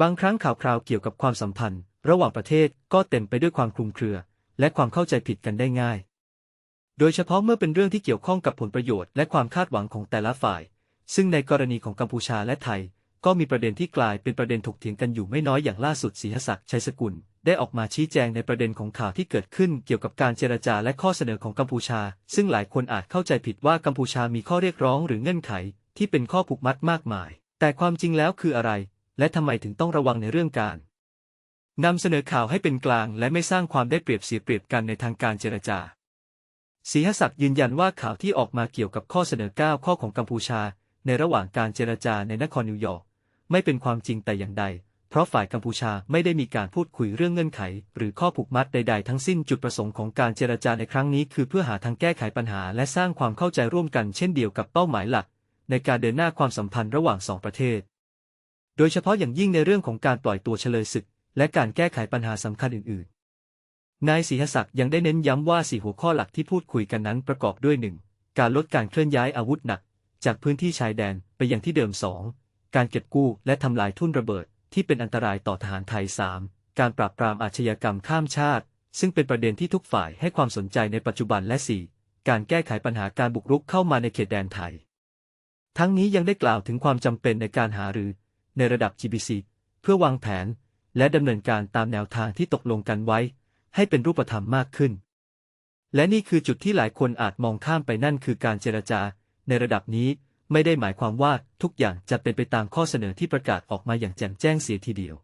บางครั้งข่าวคราวเกี่ยวกับความสัมพันธ์ ระหว่างประเทศก็เต็มไปด้วยความคลุมเครือ และความเข้าใจผิดกันได้ง่าย โดยเฉพาะเมื่อเป็นเรื่องที่เกี่ยวข้องกับผลประโยชน์และความคาดหวังของแต่ละฝ่าย ซึ่งในกรณีของกัมพูชาและไทย ก็มีประเด็นที่กลายเป็นประเด็นถกเถียงกันอยู่ไม่น้อยอย่างล่าสุดศรีหศักดิ์ชัยสกุล ได้ออกมาชี้แจงในประเด็นของข่าวที่เกิดขึ้นเกี่ยวกับการเจรจาและข้อเสนอของกัมพูชา ซึ่งหลายคนอาจเข้าใจผิดว่ากัมพูชามีข้อเรียกร้องหรือเงื่อนไข ที่เป็นข้อผูกมัดมากมาย แต่ความจริงแล้วคืออะไร และทำไมถึงต้องระวังในเรื่องการนำเสนอข่าวให้เป็นกลาง และไม่สร้างความได้เปรียบเสียเปรียบกันในทางการเจรจาศรีหศักดิ์ยืนยันว่าข่าวที่ออกมาเกี่ยวกับข้อเสนอ 9 ข้อของกัมพูชา ในระหว่างการเจรจาในนครนิวยอร์กไม่เป็นความจริงแต่อย่างใด เพราะฝ่ายกัมพูชาไม่ได้มีการพูดคุยเรื่องเงื่อนไข หรือข้อผูกมัดใด ๆ ทั้งสิ้นจุดประสงค์ของการเจรจาในครั้งนี้ คือเพื่อหาทางแก้ไขปัญหา และสร้างความเข้าใจร่วมกันเช่นเดียวกับเป้าหมายหลัก ในการเดินหน้าความสัมพันธ์ระหว่างสองประเทศ โดยเฉพาะอย่างยิ่งในเรื่องของการปล่อยตัวเฉลยศึก และการแก้ไขปัญหาสำคัญอื่นๆ นายศรีหศักดิ์ยังได้เน้นย้ำว่าสี่หัวข้อหลักที่พูดคุยกันนั้นประกอบด้วย 1. การลดการเคลื่อนย้ายอาวุธหนัก จากพื้นที่ชายแดนไปยังที่เดิม 2. การเก็บกู้และทำลายทุ่นระเบิด ที่เป็นอันตรายต่อทหารไทย 3. การปราบปรามอาชญากรรมข้ามชาติ ซึ่งเป็นประเด็นที่ทุกฝ่ายให้ความสนใจในปัจจุบันและ 4. การแก้ไขปัญหาการบุกรุกเข้ามาในเขตแดนไทย ทั้งนี้ยังได้กล่าวถึงความจำเป็นในการหารือ ในระดับ GBC เพื่อวางแผน และดำเนินการตามแนวทางที่ตกลงกันไว้ ให้เป็นรูปธรรมมากขึ้น และนี่คือจุดที่หลายคนอาจมองข้ามไปนั่นคือการเจรจา ในระดับนี้ไม่ได้หมายความว่าทุกอย่างจะเป็นไปตามข้อเสนอที่ประกาศออกมาอย่างแจ่มแจ้งเสียทีเดียว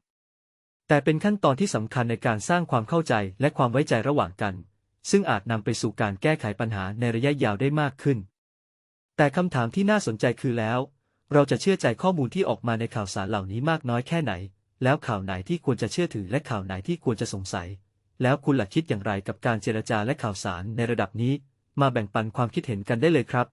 แต่เป็นขั้นตอนที่สำคัญในการสร้างความเข้าใจและความไว้ใจระหว่างกัน ซึ่งอาจนำไปสู่การแก้ไขปัญหาในระยะยาวได้มากขึ้น แต่คำถามที่น่าสนใจคือแล้ว เราจะเชื่อใจข้อมูลที่ออกมาในข่าวสารเหล่านี้มากน้อยแค่ไหน แล้วข่าวไหนที่ควรจะเชื่อถือและข่าวไหนที่ควรจะสงสัย แล้วคุณหลักคิดอย่างไรกับการเจรจาและข่าวสารในระดับนี้ มาแบ่งปันความคิดเห็นกันได้เลยครับ